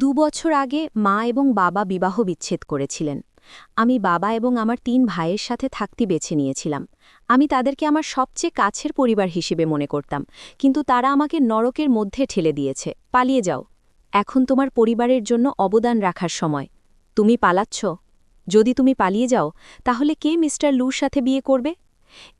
দু বছর আগে মা এবং বাবা বিবাহ বিচ্ছেদ করেছিলেন। আমি বাবা এবং আমার তিন ভাইয়ের সাথে থাকতে বেছে নিয়েছিলাম। আমি তাদেরকে আমার সবচেয়ে কাছের পরিবার হিসেবে মনে করতাম, কিন্তু তারা আমাকে নরকের মধ্যে ঠেলে দিয়েছে। পালিয়ে যাও। এখন তোমার পরিবারের জন্য অবদান রাখার সময়। তুমি পালাচ্ছ। যদি তুমি পালিয়ে যাও, তাহলে কে মিস্টার লুর সাথে বিয়ে করবে?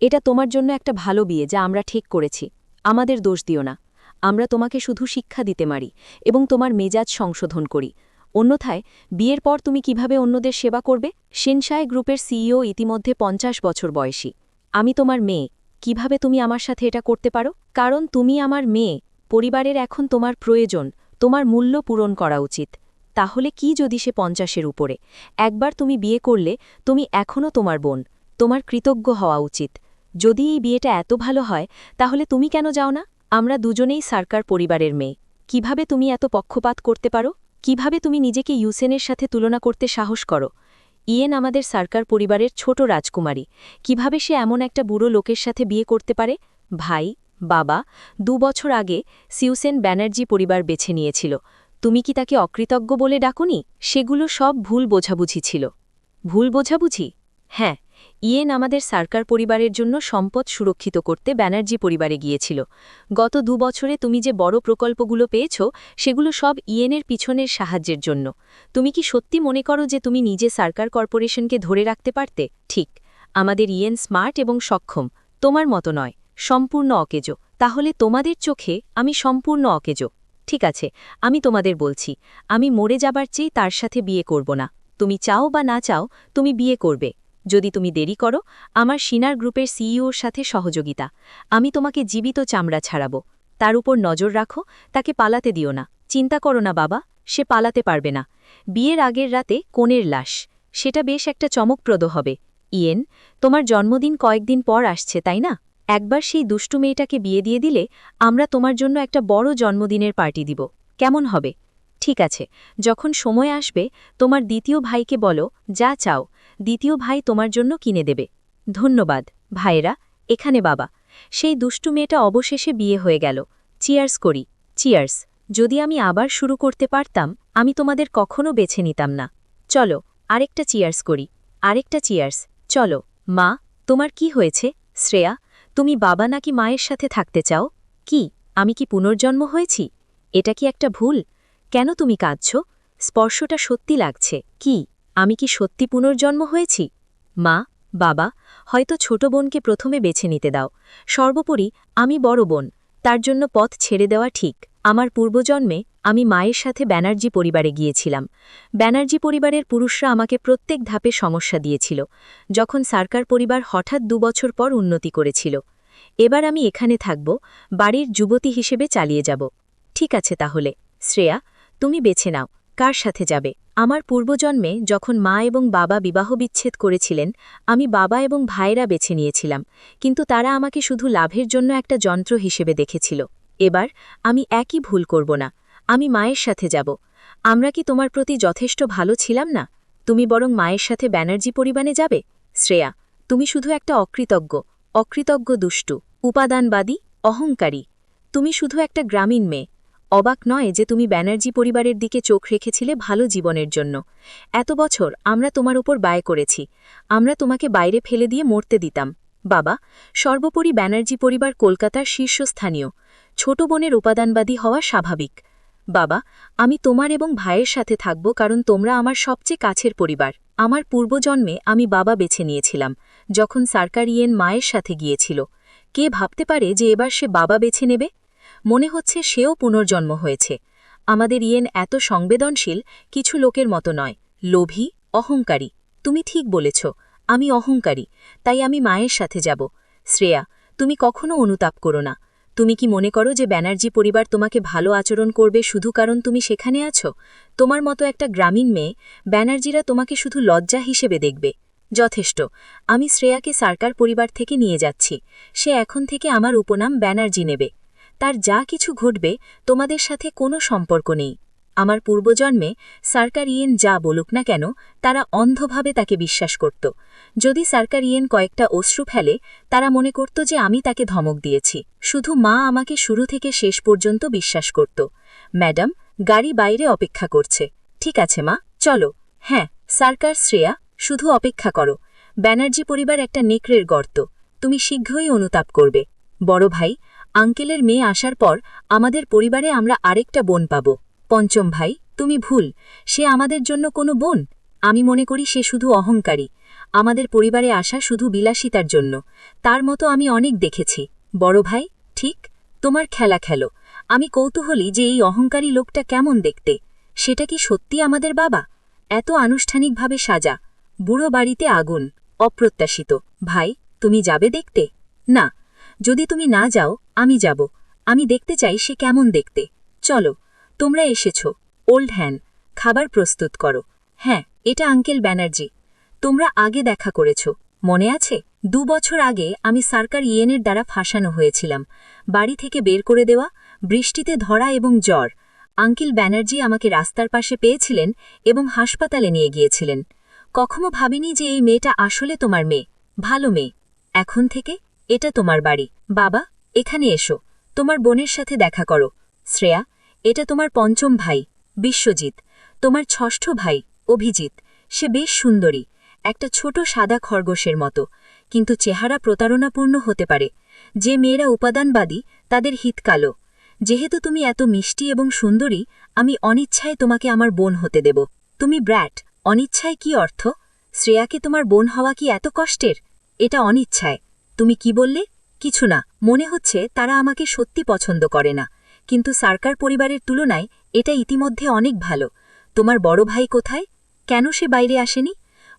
এটা তোমার জন্য একটা ভালো বিয়ে, যা আমরা ঠিক করেছি। আমাদের দোষ দিও না। আমরা তোমাকে শুধু শিক্ষা দিতে মারি এবং তোমার মেজাজ সংশোধন করি। অন্যথায়, বিয়ের পর তুমি কীভাবে অন্যদের সেবা করবে? সেনশায় গ্রুপের সিইও ইতিমধ্যে পঞ্চাশ বছর বয়সী। আমি তোমার মেয়ে, কীভাবে তুমি আমার সাথে এটা করতে পারো? কারণ তুমি আমার মেয়ে, পরিবারের এখন তোমার প্রয়োজন, তোমার মূল্য পূরণ করা উচিত। তাহলে কি যদি সে পঞ্চাশের উপরে? একবার তুমি বিয়ে করলে, তুমি এখনও তোমার বোন, তোমার কৃতজ্ঞ হওয়া উচিত। যদি এই বিয়েটা এত ভালো হয়, তাহলে তুমি কেন যাও না? আমরা দুজনেই সার্কার পরিবারের মেয়ে। কীভাবে তুমি এত পক্ষপাত করতে পারো? কীভাবে তুমি নিজেকে ইউসেনের সাথে তুলনা করতে সাহস করো? ইয়েন আমাদের সার্কার পরিবারের ছোট রাজকুমারী। কীভাবে সে এমন একটা বুড়ো লোকের সাথে বিয়ে করতে পারে? ভাই, বাবা, দু বছর আগে সিউসেন ব্যানার্জি পরিবার বেছে নিয়েছিল। তুমি কি তাকে অকৃতজ্ঞ বলে ডাকুনি? সেগুলো সব ভুল বোঝাবুঝি ছিল। ভুল বোঝাবুঝি? হ্যাঁ ইয়েন আমাদের সরকার পরিবারের জন্য সম্পদ সুরক্ষিত করতে ব্যানার্জি পরিবারে গিয়েছিল। গত দু বছরে তুমি যে বড় প্রকল্পগুলো পেয়েছ, সেগুলো সব ইয়েনের পিছনের সাহায্যের জন্য। তুমি কি সত্যি মনে করো যে তুমি নিজে সরকার কর্পোরেশনকে ধরে রাখতে পারতে? ঠিক। আমাদের ইয়েন স্মার্ট এবং সক্ষম। তোমার মতো নয়। সম্পূর্ণ অকেজো। তাহলে তোমাদের চোখে আমি সম্পূর্ণ অকেজো। ঠিক আছে, আমি তোমাদের বলছি, আমি মরে যাবার চেয়ে তার সাথে বিয়ে করব না। তুমি চাও বা না চাও, তুমি বিয়ে করবে। যদি তুমি দেরি করো, আমার সিনার গ্রুপের সিইওর সাথে সহযোগিতা। আমি তোমাকে জীবিত চামড়া ছাড়াবো। তার উপর নজর রাখো, তাকে পালাতে দিও না। চিন্তা করো না বাবা, সে পালাতে পারবে না। বিয়ের আগের রাতে কোণের লাশ। সেটা বেশ একটা চমকপ্রদ হবে। ইয়েন, তোমার জন্মদিন কয়েকদিন পর আসছে, তাই না? একবার সেই দুষ্টু মেয়েটাকে বিয়ে দিয়ে দিলে আমরা তোমার জন্য একটা বড় জন্মদিনের পার্টি দিব। কেমন হবে? ঠিক আছে, যখন সময় আসবে, তোমার দ্বিতীয় ভাইকে বলো, যা চাও। দ্বিতীয় ভাই তোমার জন্য কিনে দেবে। ধন্যবাদ। ভাইরা এখানে বাবা। সেই দুষ্টু মেয়েটা অবশেষে বিয়ে হয়ে গেল। চিয়ার্স করি। চিয়ার্স, যদি আমি আবার শুরু করতে পারতাম, আমি তোমাদের কখনো বেছে নিতাম না। চলো, আরেকটা চিয়ার্স করি। আরেকটা চিয়ার্স। চলো, মা, তোমার কি হয়েছে? শ্রেয়া, তুমি বাবা নাকি মায়ের সাথে থাকতে চাও? কি, আমি কি পুনর্জন্ম হয়েছি? এটা কি একটা ভুল? কেন তুমি কাঁদছ? স্পর্শটা সত্যি লাগছে। কি? আমি কি সত্যি পুনর্জন্ম হয়েছি? মা, বাবা, হয়তো ছোট বোনকে প্রথমে বেছে নিতে দাও। সর্বোপরি, আমি বড় বোন, তার জন্য পথ ছেড়ে দেওয়া ঠিক। আমার পূর্বজন্মে, আমি মায়ের সাথে ব্যানার্জি পরিবারে গিয়েছিলাম। ব্যানার্জি পরিবারের পুরুষরা আমাকে প্রত্যেক ধাপে সমস্যা দিয়েছিল, যখন সার্কার পরিবার হঠাৎ দুবছর পর উন্নতি করেছিল। এবার আমি এখানে থাকব, বাড়ির যুবতী হিসেবে চালিয়ে যাব। ঠিক আছে তাহলে। শ্রেয়া, তুমি বেছে নাও। কার সাথে যাবে? আমার পূর্বজন্মে যখন মা এবং বাবা বিবাহ বিচ্ছেদ করেছিলেন, আমি বাবা এবং ভাইরা বেছে নিয়েছিলাম, কিন্তু তারা আমাকে শুধু লাভের জন্য একটা যন্ত্র হিসেবে দেখেছিল। এবার আমি একই ভুল করব না, আমি মায়ের সাথে যাব। আমরা কি তোমার প্রতি যথেষ্ট ভালো ছিলাম না? তুমি বরং মায়ের সাথে ব্যানার্জি পরিবারে যাবে? শ্রেয়া, তুমি শুধু একটা অকৃতজ্ঞ অকৃতজ্ঞ দুষ্টু, উপাদানবাদী, অহংকারী। তুমি শুধু একটা গ্রামীণ মেয়ে। অবাক নয় যে তুমি ব্যানার্জি পরিবারের দিকে চোখ রেখেছিলে ভালো জীবনের জন্য। এত বছর আমরা তোমার উপর ব্যয় করেছি। আমরা তোমাকে বাইরে ফেলে দিয়ে মরতে দিতাম। বাবা, সর্বোপরি ব্যানার্জি পরিবার কলকাতার শীর্ষস্থানীয়। ছোট বোনের উপাদানবাদী হওয়া স্বাভাবিক। বাবা, আমি তোমার এবং ভাইয়ের সাথে থাকব কারণ তোমরা আমার সবচেয়ে কাছের পরিবার। আমার পূর্বজন্মে আমি বাবা বেছে নিয়েছিলাম, যখন সার্কারিয়েন মায়ের সাথে গিয়েছিল। কে ভাবতে পারে যে এবার সে বাবা বেছে নেবে? মনে হচ্ছে সেও পুনর্জন্ম হয়েছে। আমাদের ইয়েন এত সংবেদনশীল, কিছু লোকের মতো নয়। লোভী, অহংকারী। তুমি ঠিক বলেছ, আমি অহংকারী, তাই আমি মায়ের সাথে যাব। শ্রেয়া, তুমি কখনো অনুতাপ করো না। তুমি কি মনে করো যে ব্যানার্জি পরিবার তোমাকে ভালো আচরণ করবে শুধু কারণ তুমি সেখানে আছো? তোমার মতো একটা গ্রামীণ মেয়ে, ব্যানার্জিরা তোমাকে শুধু লজ্জা হিসেবে দেখবে। যথেষ্ট। আমি শ্রেয়াকে সার্কার পরিবার থেকে নিয়ে যাচ্ছি। সে এখন থেকে আমার উপনাম ব্যানার্জি নেবে। তার যা কিছু ঘটবে, তোমাদের সাথে কোনো সম্পর্ক নেই। আমার পূর্বজন্মে সরকার ইয়েন যা বলুক না কেন, তারা অন্ধভাবে তাকে বিশ্বাস করত। যদি সরকার ইয়েন কয়েকটা অশ্রু ফেলে, তারা মনে করত যে আমি তাকে ধমক দিয়েছি। শুধু মা আমাকে শুরু থেকে শেষ পর্যন্ত বিশ্বাস করত। ম্যাডাম, গাড়ি বাইরে অপেক্ষা করছে। ঠিক আছে মা, চলো। হ্যাঁ সার্কার শ্রেয়া, শুধু অপেক্ষা করো। ব্যানার্জি পরিবার একটা নেকড়ের গর্ত। তুমি শীঘ্রই অনুতাপ করবে। বড় ভাই আঙ্কেলের মেয়ে আসার পর আমাদের পরিবারে আমরা আরেকটা বোন পাব। পঞ্চম ভাই, তুমি ভুল। সে আমাদের জন্য কোনো বোন? আমি মনে করি সে শুধু অহংকারী। আমাদের পরিবারে আসা শুধু বিলাসিতার জন্য। তার মতো আমি অনেক দেখেছি। বড় ভাই, ঠিক? তোমার খেলা খেলো। আমি কৌতূহলী যে এই অহংকারী লোকটা কেমন দেখতে। সেটা কি সত্যি আমাদের বাবা? এত আনুষ্ঠানিকভাবে সাজা। বুড়ো বাড়িতে আগুন। অপ্রত্যাশিত। ভাই, তুমি যাবে দেখতে? না। যদি তুমি না যাও, আমি যাব। আমি দেখতে চাই সে কেমন দেখতে। চলো, তোমরা এসেছ। ওল্ড হ্যান, খাবার প্রস্তুত করো। হ্যাঁ এটা আঙ্কেল ব্যানার্জি। তোমরা আগে দেখা করেছ। মনে আছে? দু বছর আগে আমি সার্কার ইয়েনের দ্বারা ফাঁসানো হয়েছিলাম। বাড়ি থেকে বের করে দেওয়া, বৃষ্টিতে ধরা এবং জ্বর। আঙ্কেল ব্যানার্জি আমাকে রাস্তার পাশে পেয়েছিলেন এবং হাসপাতালে নিয়ে গিয়েছিলেন। কখনো ভাবিনি যে এই মেয়েটা আসলে তোমার মেয়ে। ভালো মেয়ে। এখন থেকে এটা তোমার বাড়ি। বাবা, এখানে এসো। তোমার বোনের সাথে দেখা করো। শ্রেয়া, এটা তোমার পঞ্চম ভাই, বিশ্বজিৎ। তোমার ষষ্ঠ ভাই, অভিজিৎ। সে বেশ সুন্দরী, একটা ছোট সাদা খরগোশের মতো। কিন্তু চেহারা প্রতারণাপূর্ণ হতে পারে। যে মেয়েরা উপাদানবাদী, তাদের হিত কালো। যেহেতু তুমি এত মিষ্টি এবং সুন্দরী, আমি অনিচ্ছায় তোমাকে আমার বোন হতে দেব। তুমি ব্র্যাট, অনিচ্ছায় কি অর্থ? শ্রেয়াকে তোমার বোন হওয়া কি এত কষ্টের? এটা অনিচ্ছায়। তুমি কি বললে? কিছু না, মনে হচ্ছে তারা আমাকে সত্যি পছন্দ করে না। কিন্তু সার্কার পরিবারের তুলনায় এটা ইতিমধ্যে অনেক ভালো। তোমার বড় ভাই কোথায়? কেন সে বাইরে আসেনি?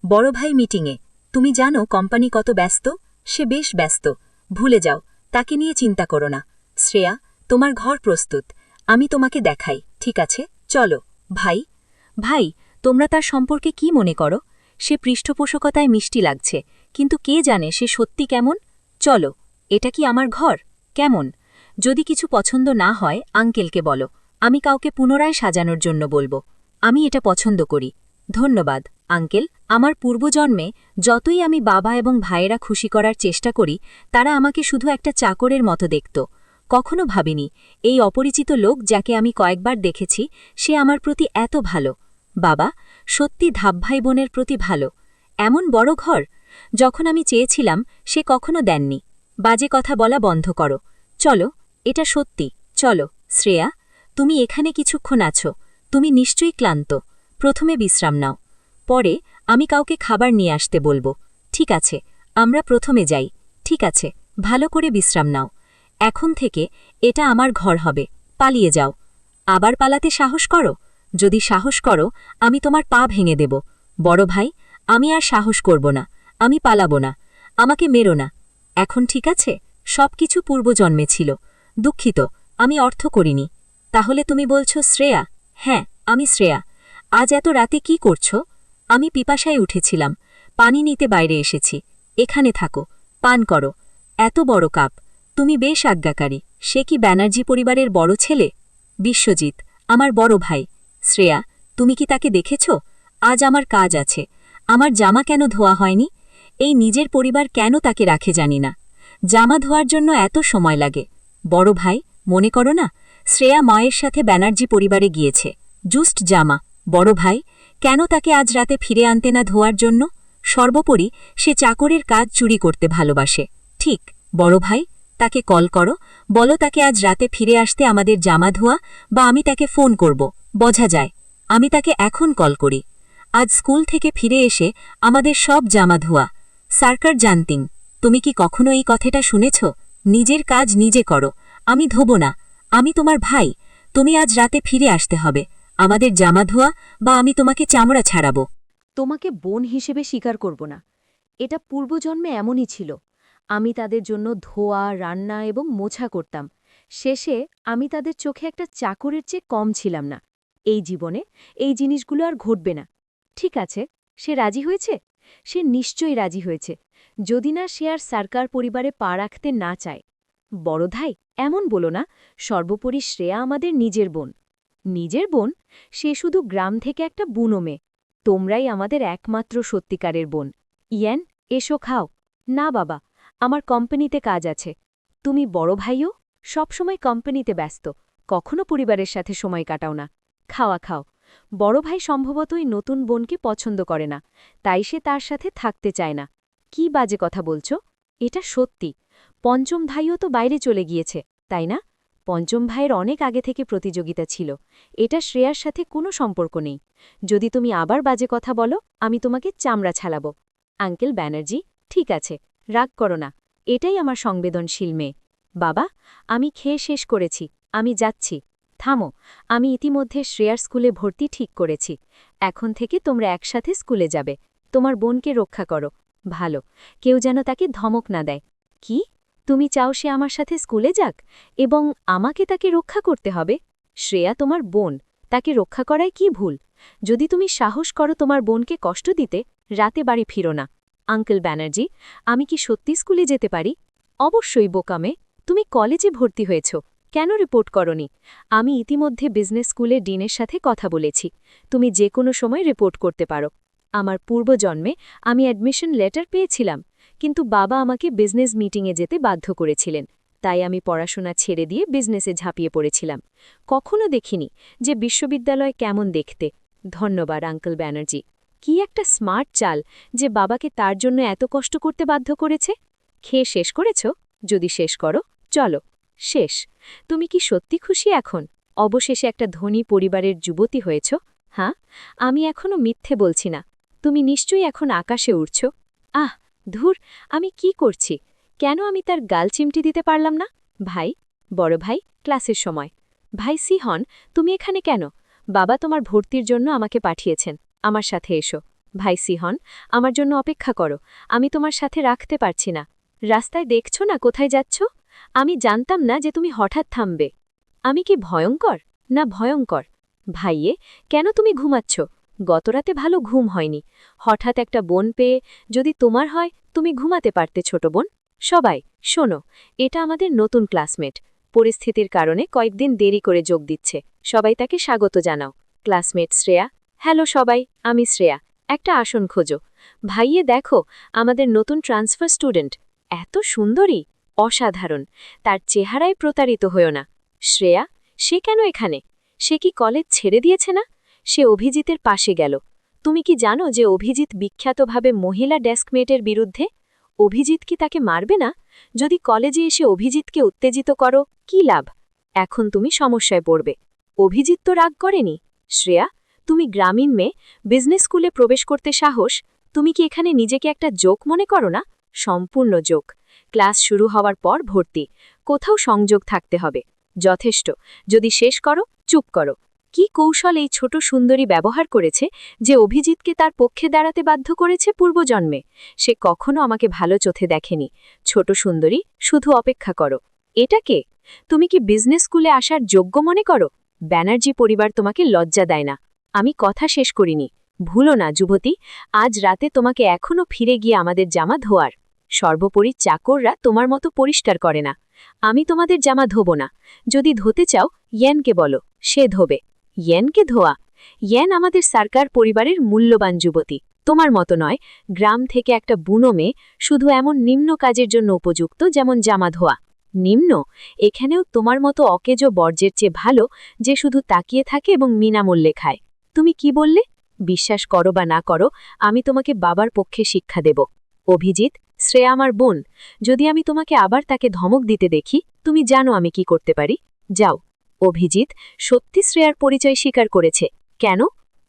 বড় ভাই মিটিংয়ে। তুমি জানো কোম্পানি কত ব্যস্ত? সে বেশ ব্যস্ত। ভুলে যাও, তাকে নিয়ে চিন্তা করো না। শ্রেয়া, তোমার ঘর প্রস্তুত। আমি তোমাকে দেখাই, ঠিক আছে? চলো, ভাই। ভাই, তোমরা তার সম্পর্কে কি মনে করো? সে পৃষ্ঠপোষকতায় মিষ্টি লাগছে, কিন্তু কে জানে সে সত্যি কেমন? চলো, এটা কি আমার ঘর? কেমন? যদি কিছু পছন্দ না হয়, আঙ্কেলকে বলো। আমি কাউকে পুনরায় সাজানোর জন্য বলব। আমি এটা পছন্দ করি। ধন্যবাদ, আঙ্কেল। আমার পূর্বজন্মে যতই আমি বাবা এবং ভাইয়েরা খুশি করার চেষ্টা করি, তারা আমাকে শুধু একটা চাকরের মতো দেখত। কখনো ভাবিনি, এই অপরিচিত লোক যাকে আমি কয়েকবার দেখেছি, সে আমার প্রতি এত ভালো। বাবা, সত্যি ধাপ ভাই বোনের প্রতি ভালো। এমন বড় ঘর? যখন আমি চেয়েছিলাম, সে কখনো দেননি। বাজে কথা বলা বন্ধ করো। চলো, এটা সত্যি। চলো, শ্রেয়া, তুমি এখানে কিছুক্ষণ আছো। তুমি নিশ্চয়ই ক্লান্ত। প্রথমে বিশ্রাম নাও। পরে আমি কাউকে খাবার নিয়ে আসতে বলব। ঠিক আছে, আমরা প্রথমে যাই। ঠিক আছে, ভালো করে বিশ্রাম নাও। এখন থেকে এটা আমার ঘর হবে। পালিয়ে যাও। আবার পালাতে সাহস করো? যদি সাহস করো, আমি তোমার পা ভেঙে দেব। বড় ভাই, আমি আর সাহস করব না। আমি পালাবো না, আমাকে মেরো না। এখন ঠিক আছে? সব কিছু পূর্বজন্মে ছিল। দুঃখিত, আমি অর্থ করিনি। তাহলে তুমি বলছো শ্রেয়া? হ্যাঁ আমি শ্রেয়া। আজ এত রাতে কি করছ? আমি পিপাসায় উঠেছিলাম। পানি নিতে বাইরে এসেছি। এখানে থাকো। পান করো। এত বড় কাপ। তুমি বেশ আজ্ঞাকারী। সে কি ব্যানার্জি পরিবারের বড় ছেলে? বিশ্বজিৎ, আমার বড় ভাই। শ্রেয়া, তুমি কি তাকে দেখেছ? আজ আমার কাজ আছে। আমার জামা কেন ধোয়া হয়নি? এই নিজের পরিবার কেন তাকে রাখে জানি না। জামা ধোয়ার জন্য এত সময় লাগে। বড় ভাই, মনে করো না, শ্রেয়া মায়ের সাথে ব্যানার্জি পরিবারে গিয়েছে। জুস্ট জামা। বড় ভাই, কেন তাকে আজ রাতে ফিরে আনতে না ধোয়ার জন্য? সর্বোপরি, সে চাকরের কাজ চুরি করতে ভালোবাসে। ঠিক, বড় ভাই, তাকে কল করো। বলো তাকে আজ রাতে ফিরে আসতে আমাদের জামা ধোয়া বা আমি তাকে ফোন করব। বোঝা যায়, আমি তাকে এখন কল করি। আজ স্কুল থেকে ফিরে এসে আমাদের সব জামা ধোয়া। সার্কার জানতিং, তুমি কি কখনো এই কথাটা শুনেছ? নিজের কাজ নিজে করো। আমি ধোব না। আমি তোমার ভাই। তুমি আজ রাতে ফিরে আসতে হবে। আমাদের জামা ধোয়া বা আমি তোমাকে চামড়া ছাড়াব। তোমাকে বোন হিসেবে স্বীকার করব না। এটা পূর্বজন্মে এমনই ছিল। আমি তাদের জন্য ধোয়া, রান্না এবং মোছা করতাম। শেষে আমি তাদের চোখে একটা চাকরের চেয়ে কম ছিলাম না। এই জীবনে এই জিনিসগুলো আর ঘটবে না। ঠিক আছে, সে রাজি হয়েছে? সে নিশ্চয়ই রাজি হয়েছে। যদি না সে আর সরকার পরিবারে পা রাখতে না চায়। বড় ধাই এমন বলো না, সর্বোপরি শ্রেয়া আমাদের নিজের বোন। নিজের বোন? সে শুধু গ্রাম থেকে একটা বুনো মেয়ে। তোমরাই আমাদের একমাত্র সত্যিকারের বোন। ইয়ান, এসো খাও। না বাবা, আমার কোম্পানিতে কাজ আছে। তুমি বড় ভাইও? সবসময় কোম্পানিতে ব্যস্ত। কখনো পরিবারের সাথে সময় কাটাও না। খাওয়া খাও। বড় ভাই সম্ভবতই নতুন বোনকে পছন্দ করে না, তাই সে তার সাথে থাকতে চায় না। কি বাজে কথা বলছো? এটা সত্যি। পঞ্চম ভাইও তো বাইরে চলে গিয়েছে, তাই না? পঞ্চম ভাইয়ের অনেক আগে থেকে প্রতিযোগিতা ছিল, এটা শ্রেয়ার সাথে কোনো সম্পর্ক নেই। যদি তুমি আবার বাজে কথা বলো, আমি তোমাকে চামড়া ছালাব। আঙ্কেল ব্যানার্জি, ঠিক আছে, রাগ করো না, এটাই আমার সংবেদনশীল মেয়ে। বাবা, আমি খেয়ে শেষ করেছি, আমি যাচ্ছি। থামো, আমি ইতিমধ্যে শ্রেয়ার স্কুলে ভর্তি ঠিক করেছি। এখন থেকে তোমরা একসাথে স্কুলে যাবে। তোমার বোনকে রক্ষা করো। ভালো, কেউ যেন তাকে ধমক না দেয়। কি? তুমি চাও সে আমার সাথে স্কুলে যাক? এবং আমাকে তাকে রক্ষা করতে হবে? শ্রেয়া তোমার বোন, তাকে রক্ষা করায় কি ভুল? যদি তুমি সাহস করো তোমার বোনকে কষ্ট দিতে, রাতে বাড়ি ফিরো না। আঙ্কেল ব্যানার্জি, আমি কি সত্যি স্কুলে যেতে পারি? অবশ্যই বোকামে, তুমি কলেজে ভর্তি হয়েছ। কেন রিপোর্ট করনি? আমি ইতিমধ্যে বিজনেস স্কুলে ডিনের সাথে কথা বলেছি। তুমি যে কোনো সময় রিপোর্ট করতে পারো। আমার পূর্বজন্মে আমি অ্যাডমিশন লেটার পেয়েছিলাম, কিন্তু বাবা আমাকে বিজনেস মিটিংয়ে যেতে বাধ্য করেছিলেন। তাই আমি পড়াশোনা ছেড়ে দিয়ে বিজনেসে ঝাঁপিয়ে পড়েছিলাম। কখনো দেখিনি যে বিশ্ববিদ্যালয় কেমন দেখতে। ধন্যবাদ, আঙ্কেল ব্যানার্জি। কি একটা স্মার্ট চাল যে বাবাকে তার জন্য এত কষ্ট করতে বাধ্য করেছে। খেয়ে শেষ করেছ? যদি শেষ করো, চলো। শেষ। তুমি কি সত্যি খুশি এখন? অবশেষে একটা ধনী পরিবারের যুবতী হয়েছ হ্যাঁ আমি এখনও মিথ্যে বলছি না। তুমি নিশ্চয়ই এখন আকাশে উড়ছ। আহ, ধুর, আমি কি করছি? কেন আমি তার গাল চিমটি দিতে পারলাম না? ভাই, বড় ভাই, ক্লাসের সময়। ভাই সিহন, তুমি এখানে কেন? বাবা তোমার ভর্তির জন্য আমাকে পাঠিয়েছেন। আমার সাথে এসো। ভাই সিহন, আমার জন্য অপেক্ষা করো। আমি তোমার সাথে রাখতে পারছি না। রাস্তায় দেখছ না কোথায় যাচ্ছ? আমি জানতাম না যে তুমি হঠাৎ থামবে। আমি কি ভয়ঙ্কর? না, ভয়ঙ্কর। ভাইয়ে, কেন তুমি ঘুমাচ্ছ? গতরাতে ভালো ঘুম হয়নি। হঠাৎ একটা বোন পেয়ে যদি তোমার হয়, তুমি ঘুমাতে পারতে ছোট বোন। সবাই, শোনো, এটা আমাদের নতুন ক্লাসমেট। পরিস্থিতির কারণে কয়েকদিন দেরি করে যোগ দিচ্ছে। সবাই তাকে স্বাগত জানাও। ক্লাসমেট শ্রেয়া, হ্যালো সবাই, আমি শ্রেয়া। একটা আসন খোঁজো। ভাইয়ে, দেখো, আমাদের নতুন ট্রান্সফার স্টুডেন্ট। এত সুন্দরী। অসাধারণ। তার চেহারায় প্রতারিত হয়েও না। শ্রেয়া, সে কেন এখানে? সে কি কলেজ ছেড়ে দিয়েছে না? সে অভিজিতের পাশে গেল। তুমি কি জানো যে অভিজিৎ বিখ্যাতভাবে মহিলা ডেস্কমেটের বিরুদ্ধে? অভিজিৎ কি তাকে মারবে না? যদি কলেজে এসে অভিজিৎকে উত্তেজিত করো, কি লাভ? এখন তুমি সমস্যায় পড়বে। অভিজিৎ তো রাগ করেনি। শ্রেয়া, তুমি গ্রামীণ মেয়ে, বিজনেস স্কুলে প্রবেশ করতে সাহস। তুমি কি এখানে নিজেকে একটা জোক মনে করো না? সম্পূর্ণ জোক। ক্লাস শুরু হওয়ার পর ভর্তি। কোথাও সংযোগ থাকতে হবে। যথেষ্ট। যদি শেষ করো, চুপ করো। কি কৌশল এই ছোট সুন্দরী ব্যবহার করেছে যে অভিজিৎকে তার পক্ষে দাঁড়াতে বাধ্য করেছে পূর্বজন্মে? সে কখনো আমাকে ভালো চোখে দেখেনি। ছোট সুন্দরী, শুধু অপেক্ষা করো। এটা কে? তুমি কি বিজনেস স্কুলে আসার যোগ্য মনে করো? ব্যানার্জি পরিবার তোমাকে লজ্জা দেয় না। আমি কথা শেষ করিনি। ভুলো না, যুবতী। আজ রাতে তোমাকে এখনও ফিরে গিয়ে আমাদের জামা ধোয়ার। সর্বোপরি চাকররা তোমার মতো পরিষ্কার করে না। আমি তোমাদের জামা ধোব না। যদি ধোতে চাও, ইয়েনকে বলো। সে ধোবে। ইয়েনকে ধোয়া। ইয়েন আমাদের সরকার পরিবারের মূল্যবান যুবতী। তোমার মতো নয়, গ্রাম থেকে একটা বুনো মেয়ে শুধু এমন নিম্ন কাজের জন্য উপযুক্ত যেমন জামা ধোয়া। নিম্ন? এখানেও তোমার মতো অকেজো বর্জ্যের চেয়ে ভালো যে শুধু তাকিয়ে থাকে এবং বিনামূল্যে খায়। তুমি কি বললে? বিশ্বাস করো বা না করো, আমি তোমাকে বাবার পক্ষে শিক্ষা দেব। অভিজিৎ শ্রেয়া আমার বোন, যদি আমি তোমাকে আবার তাকে ধমক দিতে দেখি, তুমি জানো আমি কি করতে পারি। যাও। অভিজিৎ সত্যি শ্রেয়ার পরিচয় স্বীকার করেছে। কেন?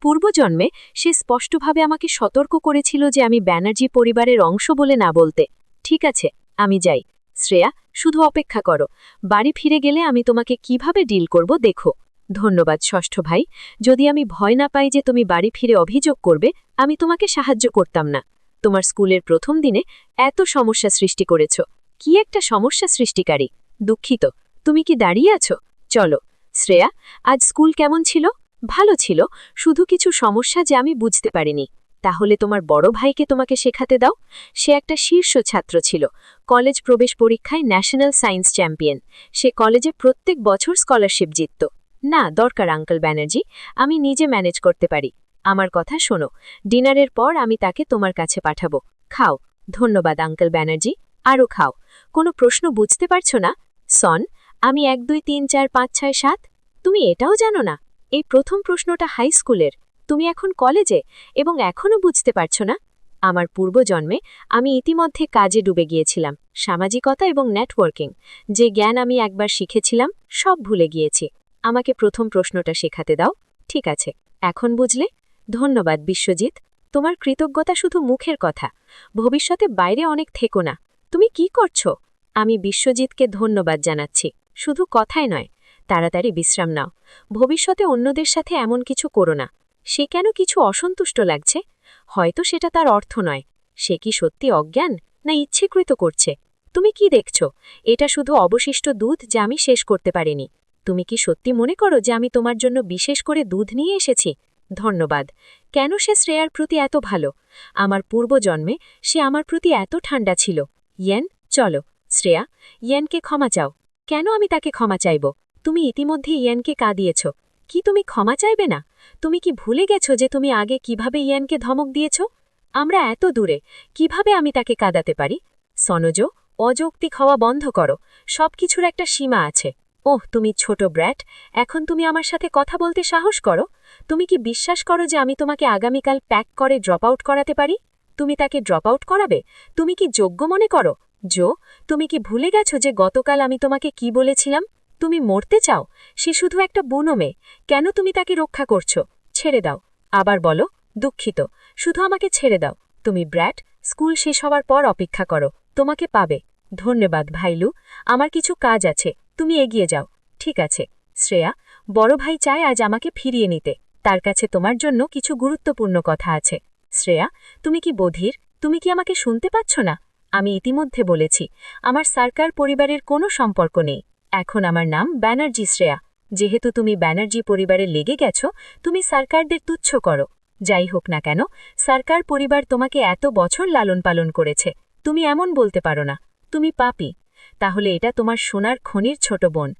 পূর্বজন্মে সে স্পষ্টভাবে আমাকে সতর্ক করেছিল যে আমি ব্যানার্জি পরিবারের অংশ বলে না বলতে। ঠিক আছে, আমি যাই। শ্রেয়া, শুধু অপেক্ষা করো। বাড়ি ফিরে গেলে আমি তোমাকে কীভাবে ডিল করব দেখো। ধন্যবাদ, ষষ্ঠ ভাই। যদি আমি ভয় না পাই যে তুমি বাড়ি ফিরে অভিযোগ করবে, আমি তোমাকে সাহায্য করতাম না। তোমার স্কুলের প্রথম দিনে এত সমস্যা সৃষ্টি করেছ। কি একটা সমস্যা সৃষ্টিকারী। দুঃখিত। তুমি কি দাঁড়িয়ে আছো? চলো। শ্রেয়া, আজ স্কুল কেমন ছিল? ভালো ছিল। শুধু কিছু সমস্যা যে আমি বুঝতে পারিনি। তাহলে তোমার বড় ভাইকে তোমাকে শেখাতে দাও। সে একটা শীর্ষ ছাত্র ছিল। কলেজ প্রবেশ পরীক্ষায় ন্যাশনাল সায়েন্স চ্যাম্পিয়ন। সে কলেজে প্রত্যেক বছর স্কলারশিপ জিতত। না, দরকার আঙ্কেল ব্যানার্জি, আমি নিজে ম্যানেজ করতে পারি। আমার কথা শোনো। ডিনারের পর আমি তাকে তোমার কাছে পাঠাবো। খাও। ধন্যবাদ, আঙ্কেল ব্যানার্জি। আরও খাও। কোনো প্রশ্ন বুঝতে পারছ না? সন, আমি এক, দুই, তিন, চার, পাঁচ, ছয়, সাত? তুমি এটাও জানো না? এই প্রথম প্রশ্নটা হাই স্কুলের। তুমি এখন কলেজে এবং এখনও বুঝতে পারছ না? আমার পূর্বজন্মে আমি ইতিমধ্যে কাজে ডুবে গিয়েছিলাম। সামাজিকতা এবং নেটওয়ার্কিং। যে জ্ঞান আমি একবার শিখেছিলাম, সব ভুলে গিয়েছি। আমাকে প্রথম প্রশ্নটা শেখাতে দাও। ঠিক আছে। এখন বুঝলে? ধন্যবাদ, বিশ্বজিৎ। তোমার কৃতজ্ঞতা শুধু মুখের কথা। ভবিষ্যতে বাইরে অনেক থেকো না। তুমি কি করছ? আমি বিশ্বজিৎকে ধন্যবাদ জানাচ্ছি। শুধু কথাই নয়, তাড়াতাড়ি বিশ্রাম নাও। ভবিষ্যতে অন্যদের সাথে এমন কিছু করো না। সে কেন কিছু অসন্তুষ্ট লাগছে? হয়তো সেটা তার অর্থ নয়। সে কি সত্যি অজ্ঞান, না ইচ্ছেকৃত করছে? তুমি কি দেখছ? এটা শুধু অবশিষ্ট দুধ যা আমি শেষ করতে পারিনি। তুমি কি সত্যি মনে করো যে আমি তোমার জন্য বিশেষ করে দুধ নিয়ে এসেছি? ধন্যবাদ। কেন সে শ্রেয়ার প্রতি এত ভালো? আমার পূর্বজন্মে সে আমার প্রতি এত ঠান্ডা ছিল। ইয়েন, চলো। শ্রেয়া, ইয়েনকে ক্ষমা চাও। কেন আমি তাকে ক্ষমা চাইব? তুমি ইতিমধ্যে ইয়েনকে কাঁদিয়েছ কি তুমি ক্ষমা চাইবে না? তুমি কি ভুলে গেছো যে তুমি আগে কীভাবে ইয়েনকে ধমক দিয়েছ? আমরা এত দূরে, কীভাবে আমি তাকে কাঁদাতে পারি? সনজ, অযৌক্তিক হওয়া বন্ধ করো। সবকিছুর একটা সীমা আছে। ওহ, তুমি ছোট ব্র্যাট। এখন তুমি আমার সাথে কথা বলতে সাহস করো। তুমি কি বিশ্বাস করো যে আমি তোমাকে আগামীকাল প্যাক করে ড্রপ আউট করাতে পারি? তুমি তাকে ড্রপ আউট করাবে? তুমি কি যোগ্য মনে করো? জো, তুমি কি ভুলে গেছো যে গতকাল আমি তোমাকে কি বলেছিলাম? তুমি মরতে চাও? সে শুধু একটা বুনো মেয়ে। কেন তুমি তাকে রক্ষা করছ? ছেড়ে দাও। আবার বলো, দুঃখিত। শুধু আমাকে ছেড়ে দাও। তুমি ব্র্যাট, স্কুল শেষ হওয়ার পর অপেক্ষা করো। তোমাকে পাবে। ধন্যবাদ, ভাইলু। আমার কিছু কাজ আছে। তুমি এগিয়ে যাও। ঠিক আছে। শ্রেয়া, বড় ভাই চায় আজ আমাকে ফিরিয়ে নিতে। তার কাছে তোমার জন্য কিছু গুরুত্বপূর্ণ কথা আছে। শ্রেয়া, তুমি কি বধির? তুমি কি আমাকে শুনতে পাচ্ছ না? আমি ইতিমধ্যে বলেছি, আমার সরকার পরিবারের কোনো সম্পর্ক নেই। এখন আমার নাম ব্যানার্জি শ্রেয়া। যেহেতু তুমি ব্যানার্জি পরিবারে লেগে গেছো, তুমি সরকারদের তুচ্ছ করো। যাই হোক না কেন, সরকার পরিবার তোমাকে এত বছর লালন পালন করেছে। তুমি এমন বলতে পারো না। তুমি পাপি। তাহলে এটা তোমার সোনার খনির ছোট বোন।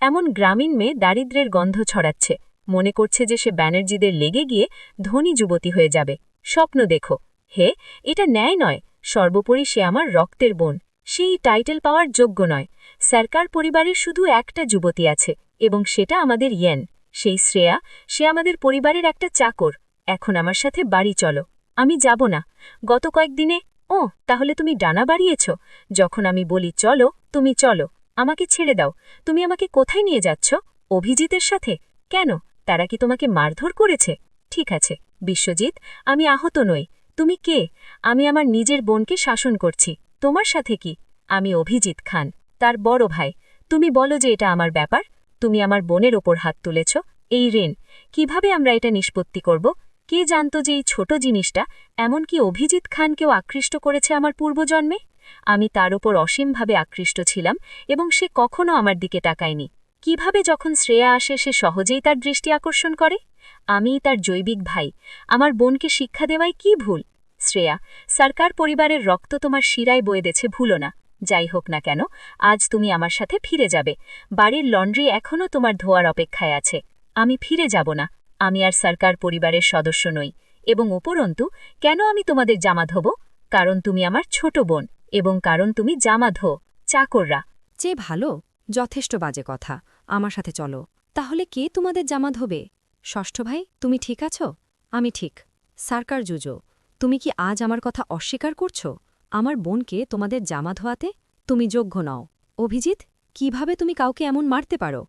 এমন গ্রামীণ মেয়ে দারিদ্রের গন্ধ ছড়াচ্ছে। মনে করছে যে সে ব্যানার্জিদের লেগে গিয়ে ধনী যুবতী হয়ে যাবে। স্বপ্ন দেখো। হে, এটা ন্যায় নয়। সর্বোপরি সে আমার রক্তের বোন। সেই টাইটেল পাওয়ার যোগ্য নয়। সরকার পরিবারের শুধু একটা যুবতী আছে, এবং সেটা আমাদের ইয়েন। সেই শ্রেয়া, সে আমাদের পরিবারের একটা চাকর। এখন আমার সাথে বাড়ি চলো। আমি যাব না। গত কয়েকদিনে ও, তাহলে তুমি ডানা বাড়িয়েছ? যখন আমি বলি, চলো, তুমি চলো, আমাকে ছেড়ে দাও, তুমি আমাকে কোথায় নিয়ে যাচ্ছ? অভিজিতের সাথে? কেন? তারা কি তোমাকে মারধর করেছে? ঠিক আছে, বিশ্বজিৎ, আমি আহত নই। তুমি কে? আমি আমার নিজের বোনকে শাসন করছি। তোমার সাথে কি? আমি অভিজিৎ খান, তার বড় ভাই। তুমি বলো যে এটা আমার ব্যাপার। তুমি আমার বোনের ওপর হাত তুলেছ। এই ঋণ, কীভাবে আমরা এটা নিষ্পত্তি করব? কে জানত যে এই ছোট জিনিসটা এমনকি অভিজিৎ খানকেও আকৃষ্ট করেছে আমার পূর্বজন্মে? আমি তার ওপর অসীমভাবে আকৃষ্ট ছিলাম এবং সে কখনো আমার দিকে তাকায়নি। কীভাবে যখন শ্রেয়া আসে, সে সহজেই তার দৃষ্টি আকর্ষণ করে? আমিই তার জৈবিক ভাই। আমার বোনকে শিক্ষা দেওয়ায় কি ভুল? শ্রেয়া, সরকার পরিবারের রক্ত তোমার শিরায় বয়ে দেছে, ভুলো না। যাই হোক না কেন, আজ তুমি আমার সাথে ফিরে যাবে। বাড়ির লন্ড্রি এখনও তোমার ধোয়ার অপেক্ষায় আছে। আমি ফিরে যাব না। আমি আর সরকার পরিবারের সদস্য নই, এবং উপরন্তু কেন আমি তোমাদের জামা ধোব কারণ তুমি আমার ছোট বোন, এবং কারণ তুমি জামা ধো চাকররা। যে ভালো, যথেষ্ট বাজে কথা, আমার সাথে চলো। তাহলে কে তোমাদের জামা ধোবে ষষ্ঠ ভাই, তুমি ঠিক আছো? আমি ঠিক। সার্কার জুজো, তুমি কি আজ আমার কথা অস্বীকার করছ? আমার বোনকে তোমাদের জামা ধোয়াতে তুমি যোগ্য নও। অভিজিৎ, কীভাবে তুমি কাউকে এমন মারতে পারো?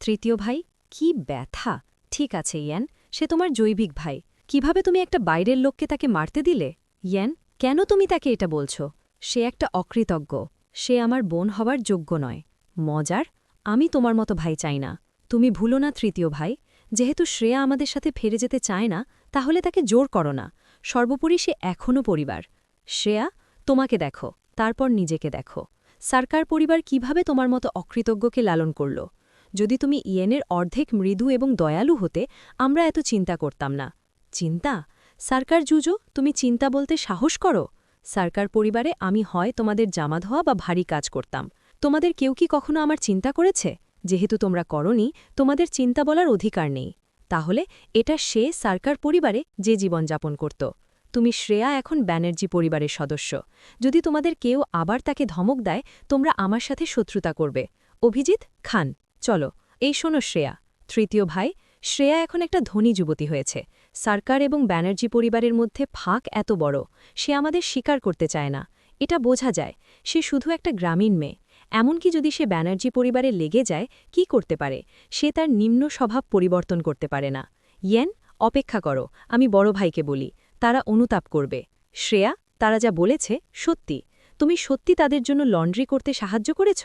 তৃতীয় ভাই, কি ব্যথা! ঠিক আছে, ইয়ান। সে তোমার জৈবিক ভাই। কীভাবে তুমি একটা বাইরের লোককে তাকে মারতে দিলে? ইয়ান, কেন তুমি তাকে এটা বলছো? সে একটা অকৃতজ্ঞ। সে আমার বোন হবার যোগ্য নয়। মজার, আমি তোমার মতো ভাই চাই না। তুমি ভুলো না, তৃতীয় ভাই। যেহেতু শ্রেয়া আমাদের সাথে ফিরে যেতে চায় না, তাহলে তাকে জোর করো না। সর্বোপরি সে এখনও পরিবার। শ্রেয়া, তোমাকে দেখো। তারপর নিজেকে দেখো। সরকার পরিবার কীভাবে তোমার মতো অকৃতজ্ঞকে লালন করল? যদি তুমি ইয়েনের অর্ধেক মৃদু এবং দয়ালু হতে, আমরা এত চিন্তা করতাম না। চিন্তা? সরকার জুজো, তুমি চিন্তা বলতে সাহস করো? সরকার পরিবারে আমি হয় তোমাদের জামা ধোয়া বা ভারী কাজ করতাম। তোমাদের কেউ কি কখনো আমার চিন্তা করেছে? যেহেতু তোমরা করনি, তোমাদের চিন্তা বলার অধিকার নেই। তাহলে এটা সে সরকার পরিবারে যে জীবনযাপন করত। তুমি শ্রেয়া এখন ব্যানার্জি পরিবারের সদস্য। যদি তোমাদের কেউ আবার তাকে ধমক দেয়, তোমরা আমার সাথে শত্রুতা করবে। অভিজিৎ খান চলো, এই শোনো শ্রেয়া। তৃতীয় ভাই, শ্রেয়া এখন একটা ধনী যুবতী হয়েছে। সরকার এবং ব্যানার্জি পরিবারের মধ্যে ফাঁক এত বড়, সে আমাদের স্বীকার করতে চায় না। এটা বোঝা যায়, সে শুধু একটা গ্রামীণ মেয়ে। এমনকি যদি সে ব্যানার্জি পরিবারে লেগে যায়, কি করতে পারে? সে তার নিম্ন স্বভাব পরিবর্তন করতে পারে না। ইয়েন, অপেক্ষা করো, আমি বড় ভাইকে বলি, তারা অনুতাপ করবে। শ্রেয়া, তারা যা বলেছে, সত্যি। তুমি সত্যি তাদের জন্য লন্ড্রি করতে সাহায্য করেছ?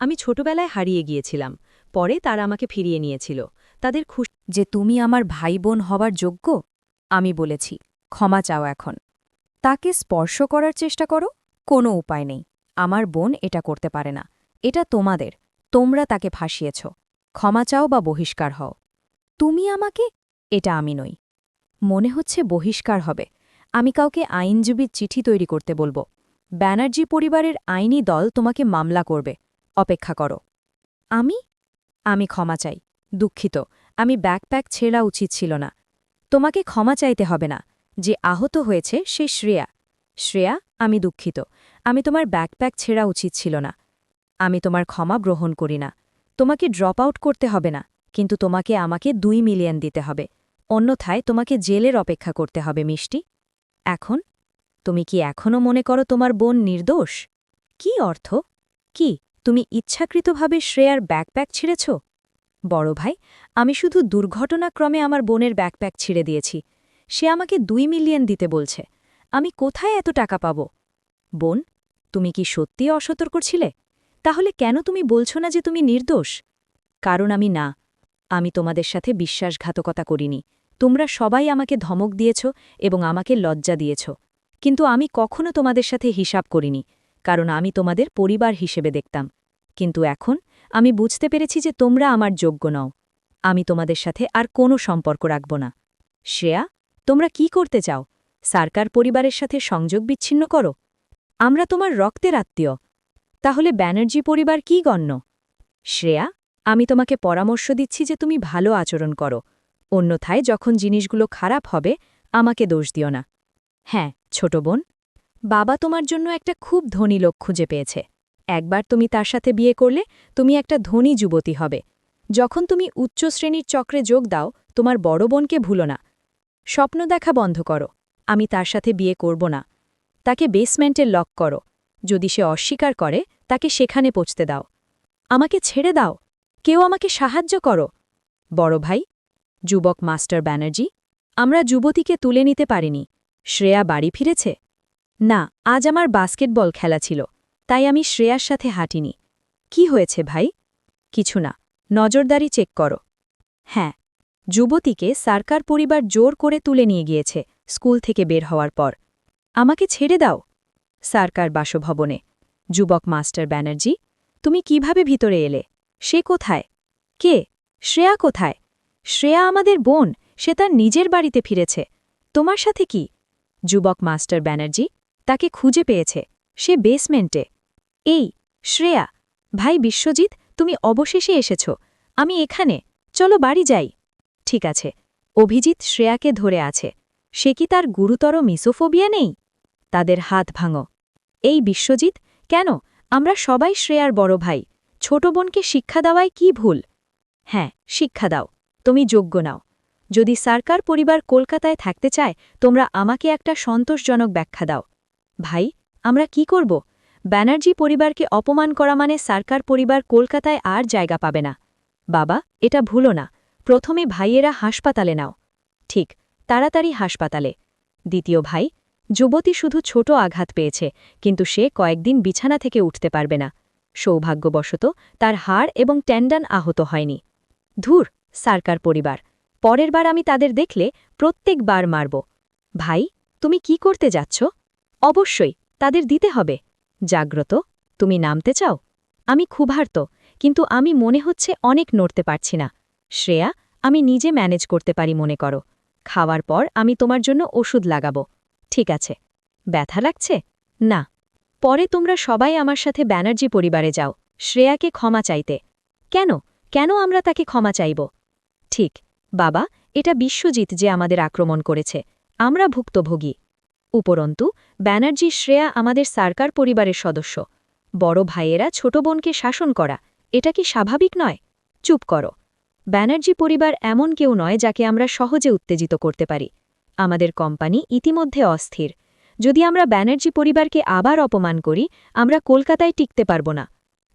আমি ছোটবেলায় হারিয়ে গিয়েছিলাম। পরে তারা আমাকে ফিরিয়ে নিয়েছিল। তাদের খুশি যে তুমি আমার ভাই বোন হবার যোগ্য, আমি বলেছি, ক্ষমা চাও এখন। তাকে স্পর্শ করার চেষ্টা করো, কোনো উপায় নেই। আমার বোন এটা করতে পারে না। এটা তোমাদের, তোমরা তাকে ফাঁসিয়েছ। ক্ষমা চাও বা বহিষ্কার হও। তুমি আমাকে, এটা আমি নই। মনে হচ্ছে বহিষ্কার হবে। আমি কাউকে আইনজীবীর চিঠি তৈরি করতে বলব। ব্যানার্জি পরিবারের আইনি দল তোমাকে মামলা করবে। অপেক্ষা করো। আমি আমি ক্ষমা চাই। দুঃখিত, আমি ব্যাকপ্যাক ছেড়া উচিত ছিল না। তোমাকে ক্ষমা চাইতে হবে না। যে আহত হয়েছে, সে শ্রেয়া। শ্রেয়া, আমি দুঃখিত, আমি তোমার ব্যাকপ্যাক ছেড়া উচিত ছিল না। আমি তোমার ক্ষমা গ্রহণ করি না। তোমাকে ড্রপ আউট করতে হবে না, কিন্তু তোমাকে আমাকে দুই মিলিয়ন দিতে হবে। অন্যথায় তোমাকে জেলের অপেক্ষা করতে হবে, মিষ্টি। এখন? তুমি কি এখনও মনে করো তোমার বোন নির্দোষ? কি অর্থ? কি? তুমি ইচ্ছাকৃতভাবে শ্রেয়ার ব্যাকপ্যাক ছিঁড়েছ? বড় ভাই, আমি শুধু দুর্ঘটনাক্রমে আমার বোনের ব্যাকপ্যাক ছিঁড়ে দিয়েছি। সে আমাকে দুই মিলিয়ন দিতে বলছে। আমি কোথায় এত টাকা পাব? বোন, তুমি কি সত্যি অসতর্ক ছিলে? তাহলে কেন তুমি বলছো না যে তুমি নির্দোষ? কারণ আমি না। আমি তোমাদের সাথে বিশ্বাসঘাতকতা করিনি। তোমরা সবাই আমাকে ধমক দিয়েছ এবং আমাকে লজ্জা দিয়েছ। কিন্তু আমি কখনো তোমাদের সাথে হিসাব করিনি। কারণ আমি তোমাদের পরিবার হিসেবে দেখতাম। কিন্তু এখন আমি বুঝতে পেরেছি যে তোমরা আমার যোগ্য নও। আমি তোমাদের সাথে আর কোনো সম্পর্ক রাখব না। শ্রেয়া, তোমরা কি করতে চাও? সরকার পরিবারের সাথে সংযোগ বিচ্ছিন্ন করো। আমরা তোমার রক্তের আত্মীয়। তাহলে ব্যানার্জি পরিবার কি গণ্য? শ্রেয়া, আমি তোমাকে পরামর্শ দিচ্ছি যে তুমি ভালো আচরণ করো। অন্যথায় যখন জিনিসগুলো খারাপ হবে, আমাকে দোষ দিও না। হ্যাঁ ছোট বোন বাবা তোমার জন্য একটা খুব ধনী লোক খুঁজে পেয়েছে। একবার তুমি তার সাথে বিয়ে করলে তুমি একটা ধনী যুবতী হবে। যখন তুমি উচ্চ শ্রেণির চক্রে যোগ দাও, তোমার বড় বোনকে ভুলো না। স্বপ্ন দেখা বন্ধ করো। আমি তার সাথে বিয়ে করব না। তাকে বেসমেন্টে লক করো। যদি সে অস্বীকার করে, তাকে সেখানে পৌঁছতে দাও। আমাকে ছেড়ে দাও। কেউ আমাকে সাহায্য করো। বড় ভাই, যুবক মাস্টার ব্যানার্জি, আমরা যুবতীকে তুলে নিতে পারিনি। শ্রেয়া বাড়ি ফিরেছে? না, আজ আমার বাস্কেটবল খেলা ছিল, তাই আমি শ্রেয়ার সাথে হাঁটিনি। কি হয়েছে ভাই? কিছু না, নজরদারি চেক করো। হ্যাঁ যুবতীকে সরকার পরিবার জোর করে তুলে নিয়ে গিয়েছে, স্কুল থেকে বের হওয়ার পর। আমাকে ছেড়ে দাও। সরকার বাসভবনে। যুবক মাস্টার ব্যানার্জি, তুমি কীভাবে ভিতরে এলে? সে কোথায়? কে? শ্রেয়া কোথায়? শ্রেয়া আমাদের বোন, সে তার নিজের বাড়িতে ফিরেছে। তোমার সাথে কি? যুবক মাস্টার ব্যানার্জি তাকে খুঁজে পেয়েছে। সে বেসমেন্টে। এই, শ্রেয়া, ভাই বিশ্বজিৎ, তুমি অবশেষে এসেছ। আমি এখানে। চলো বাড়ি যাই। ঠিক আছে। অভিজিৎ শ্রেয়াকে ধরে আছে। সে কি তার গুরুতর মিসোফোবিয়া নেই? তাদের হাত ভাঙো। এই বিশ্বজিৎ, কেন? আমরা সবাই শ্রেয়ার বড় ভাই। ছোট বোনকে শিক্ষা দেওয়ায় কি ভুল? হ্যাঁ শিক্ষা দাও। তুমি যোগ্য নাও। যদি সরকার পরিবার কলকাতায় থাকতে চায়, তোমরা আমাকে একটা সন্তোষজনক ব্যাখ্যা দাও। ভাই, আমরা কি করব? ব্যানার্জি পরিবারকে অপমান করা মানে সরকার পরিবার কলকাতায় আর জায়গা পাবে না। বাবা, এটা ভুলো না। প্রথমে ভাইয়েরা হাসপাতালে নাও। ঠিক, তাড়াতাড়ি হাসপাতালে। দ্বিতীয় ভাই, যুবতী শুধু ছোট আঘাত পেয়েছে, কিন্তু সে কয়েকদিন বিছানা থেকে উঠতে পারবে না। সৌভাগ্যবশত, তার হাড় এবং ট্যান্ডান আহত হয়নি। ধুর, সরকার পরিবার। পরের বার আমি তাদের দেখলে প্রত্যেকবার মারব। ভাই, তুমি কি করতে যাচ্ছ? অবশ্যই, তাদের দিতে হবে। জাগ্রত, তুমি নামতে চাও? আমি ক্ষুভার্ত কিন্তু আমি মনে হচ্ছে অনেক নড়তে পারছি না। শ্রেয়া, আমি নিজে ম্যানেজ করতে পারি মনে করো। খাওয়ার পর আমি তোমার জন্য ওষুধ লাগাবো। ঠিক আছে। ব্যথা লাগছে? না। পরে তোমরা সবাই আমার সাথে ব্যানার্জি পরিবারে যাও, শ্রেয়াকে ক্ষমা চাইতে। কেন? কেন আমরা তাকে ক্ষমা চাইব? ঠিক। বাবা, এটা বিশ্বজিৎ যে আমাদের আক্রমণ করেছে। আমরা ভুক্তভোগী। উপরন্তু, ব্যানার্জি শ্রেয়া আমাদের সরকার পরিবারের সদস্য। বড় ভাইয়েরা ছোট বোনকে শাসন করা, এটা কি স্বাভাবিক নয়? চুপ করো। ব্যানার্জি পরিবার এমন কেউ নয় যাকে আমরা সহজে উত্তেজিত করতে পারি। আমাদের কোম্পানি ইতিমধ্যে অস্থির। যদি আমরা ব্যানার্জি পরিবারকে আবার অপমান করি, আমরা কলকাতায় টিকতে পারব না।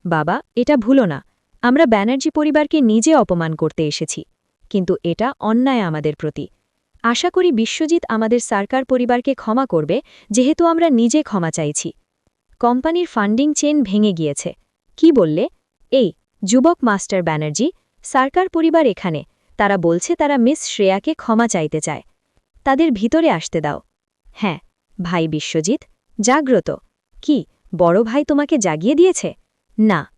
বাবা, এটা ভুলো না। আমরা ব্যানার্জি পরিবারকে নিজে অপমান করতে এসেছি। কিন্তু এটা অন্যায় আমাদের প্রতি। আশা করি বিশ্বজিৎ আমাদের সরকার পরিবারকে ক্ষমা করবে, যেহেতু আমরা নিজে ক্ষমা চাইছি। কোম্পানির ফান্ডিং চেন ভেঙে গিয়েছে। কি বললে? এই, যুবক মাস্টার ব্যানার্জি, সরকার পরিবার এখানে। তারা বলছে তারা মিস শ্রেয়াকে ক্ষমা চাইতে চায়। তাদের ভিতরে আসতে দাও। হ্যাঁ ভাই বিশ্বজিৎ, জাগ্রত। কি, বড় ভাই তোমাকে জাগিয়ে দিয়েছে? না।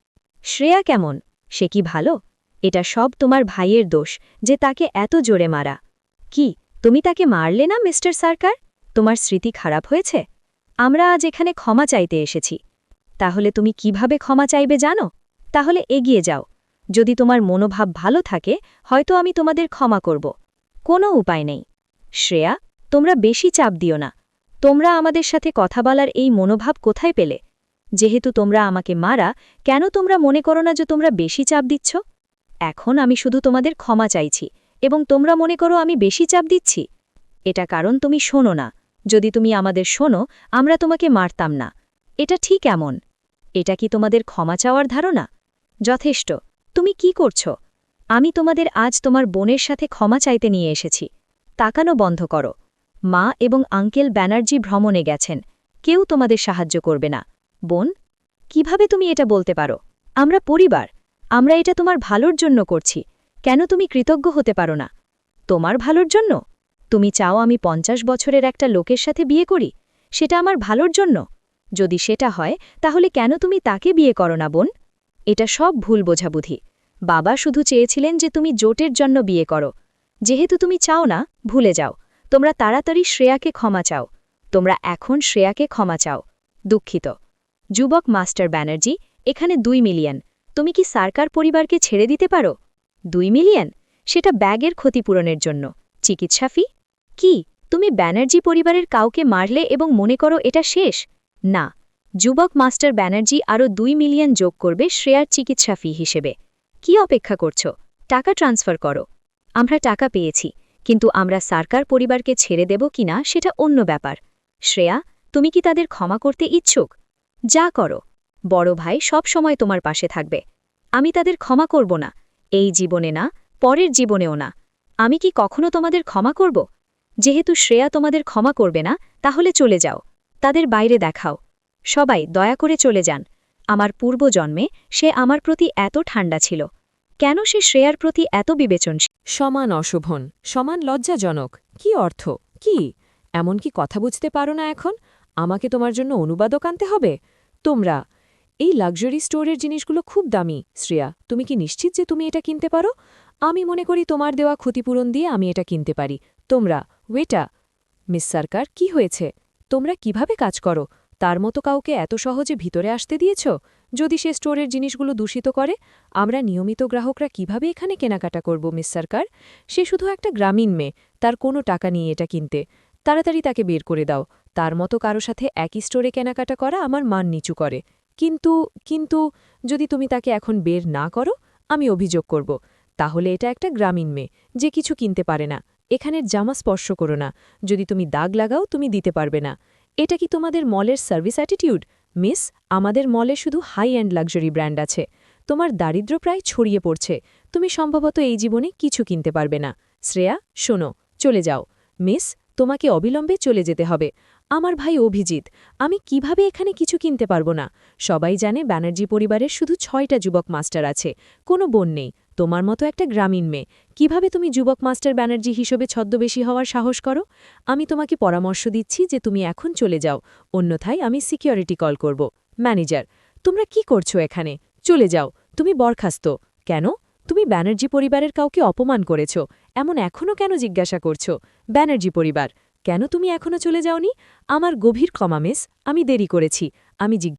শ্রেয়া কেমন? সে কি ভালো? এটা সব তোমার ভাইয়ের দোষ, যে তাকে এত জোরে মারা। কি তুমি তাকে মারলে না, মিস্টার সরকার? তোমার স্মৃতি খারাপ হয়েছে? আমরা আজ এখানে ক্ষমা চাইতে এসেছি। তাহলে তুমি কীভাবে ক্ষমা চাইবে জানো? তাহলে এগিয়ে যাও। যদি তোমার মনোভাব ভালো থাকে, হয়তো আমি তোমাদের ক্ষমা করব। কোনো উপায় নেই। শ্রেয়া, তোমরা বেশি চাপ দিও না। তোমরা আমাদের সাথে কথা বলার এই মনোভাব কোথায় পেলে? যেহেতু তোমরা আমাকে মারা, কেন তোমরা মনে করো না যে তোমরা বেশি চাপ দিচ্ছ? এখন আমি শুধু তোমাদের ক্ষমা চাইছি। এবং তোমরা মনে করো আমি বেশি চাপ দিচ্ছি। এটা কারণ তুমি শোনো না। যদি তুমি আমাদের শোনো, আমরা তোমাকে মারতাম না। এটা ঠিক এমন। এটা কি তোমাদের ক্ষমা চাওয়ার ধারণা? যথেষ্ট। তুমি কি করছ? আমি তোমাদের আজ তোমার বোনের সাথে ক্ষমা চাইতে নিয়ে এসেছি। তাকানো বন্ধ করো। মা এবং আঙ্কেল ব্যানার্জি ভ্রমণে গেছেন। কেউ তোমাদের সাহায্য করবে না। বোন, কীভাবে তুমি এটা বলতে পারো? আমরা পরিবার। আমরা এটা তোমার ভালোর জন্য করছি। কেন তুমি কৃতজ্ঞ হতে পারো না? তোমার ভালোর জন্য? তুমি চাও আমি পঞ্চাশ বছরের একটা লোকের সাথে বিয়ে করি? সেটা আমার ভালোর জন্য? যদি সেটা হয়, তাহলে কেন তুমি তাকে বিয়ে করো না, বোন? এটা সব ভুল বোঝাবুঝি। বাবা শুধু চেয়েছিলেন যে তুমি জোটের জন্য বিয়ে করো। যেহেতু তুমি চাও না, ভুলে যাও। তোমরা তাড়াতাড়ি শ্রেয়াকে ক্ষমা চাও। তোমরা এখন শ্রেয়াকে ক্ষমা চাও। দুঃখিত। যুবক মাস্টার ব্যানার্জি, এখানে দুই মিলিয়ন। তুমি কি সরকার পরিবারকে ছেড়ে দিতে পারো? দুই মিলিয়ন? সেটা ব্যাগের ক্ষতিপূরণের জন্য। চিকিৎসা ফি? কি? তুমি ব্যানার্জি পরিবারের কাউকে মারলে এবং মনে করো এটা শেষ? না। যুবক মাস্টার ব্যানার্জি আরও দুই মিলিয়ন যোগ করবে শ্রেয়ার চিকিৎসা ফি হিসেবে। কি অপেক্ষা করছ? টাকা ট্রান্সফার করো। আমরা টাকা পেয়েছি, কিন্তু আমরা সরকার পরিবারকে ছেড়ে দেব কিনা সেটা অন্য ব্যাপার। শ্রেয়া, তুমি কি তাদের ক্ষমা করতে ইচ্ছুক? যা করো। বড় ভাই সব সময় তোমার পাশে থাকবে। আমি তাদের ক্ষমা করব না। এই জীবনে না, পরের জীবনেও না। আমি কি কখনো তোমাদের ক্ষমা করব? যেহেতু শ্রেয়া তোমাদের ক্ষমা করবে না, তাহলে চলে যাও। তাদের বাইরে দেখাও। সবাই দয়া করে চলে যান। আমার পূর্বজন্মে সে আমার প্রতি এত ঠান্ডা ছিল। কেন সে শ্রেয়ার প্রতি এত বিবেচনশীল? সমান অশোভন, সমান লজ্জাজনক। কি অর্থ? কি? এমন কি কথা বুঝতে পারো না এখন? আমাকে তোমার জন্য অনুবাদক আনতে হবে? তোমরা এই লাক্সারি স্টোরের জিনিসগুলো খুব দামি, শ্রেয়া। তুমি কি নিশ্চিত যে তুমি এটা কিনতে পারো? আমি মনে করি তোমার দেওয়া ক্ষতিপূরণ দিয়ে আমি এটা কিনতে পারি। তোমরা ওয়েটা মিস সরকার কি হয়েছে? তোমরা কীভাবে কাজ করো? তার মতো কাউকে এত সহজে ভিতরে আসতে দিয়েছ? যদি সে স্টোরের জিনিসগুলো দূষিত করে, আমরা নিয়মিত গ্রাহকরা কীভাবে এখানে কেনাকাটা করব মিস সরকার সে শুধু একটা গ্রামীণ মেয়ে, তার কোনো টাকা নিয়ে এটা কিনতে। তাড়াতাড়ি তাকে বের করে দাও। তার মতো কারও সাথে একই স্টোরে কেনাকাটা করা আমার মান নিচু করে। কিন্তু কিন্তু যদি তুমি তাকে এখন বের না করো, আমি অভিযোগ করব। তাহলে এটা একটা গ্রামীণ মেয়ে, যে কিছু কিনতে পারে না। এখানের জামা স্পর্শ করো না। যদি তুমি দাগ লাগাও, তুমি দিতে পারবে না। এটা কি তোমাদের মলের সার্ভিস অ্যাটিটিউড? মিস, আমাদের মলে শুধু হাই অ্যান্ড লাক্সারি ব্র্যান্ড আছে। তোমার দারিদ্র প্রায় ছড়িয়ে পড়ছে। তুমি সম্ভবত এই জীবনে কিছু কিনতে পারবে না। শ্রেয়া, শোনো, চলে যাও। মিস, তোমাকে অবিলম্বে চলে যেতে হবে। আমার ভাই অভিজিৎ, আমি কীভাবে এখানে কিছু কিনতে পারব না? সবাই জানে ব্যানার্জি পরিবারের শুধু ছয়টা যুবক মাস্টার আছে, কোনো বোন নেই। তোমার মতো একটা গ্রামীণ মেয়ে, কীভাবে তুমি যুবক মাস্টার ব্যানার্জি হিসেবে ছদ্মবেশী হওয়ার সাহস করো? আমি তোমাকে পরামর্শ দিচ্ছি যে তুমি এখন চলে যাও, অন্যথায় আমি সিকিউরিটি কল করব। ম্যানেজার, তোমরা কি করছ এখানে? চলে যাও, তুমি বরখাস্ত। কেন? তুমি ব্যানার্জি পরিবারের কাউকে অপমান করেছ, এমন এখনও কেন জিজ্ঞাসা করছ? ব্যানার্জি পরিবার কেন তুমি এখনও চলে যাওনি? আমার গভীর ক্ষমা মিস। আমি দেরি করেছি। আমি জিজ্ঞাসা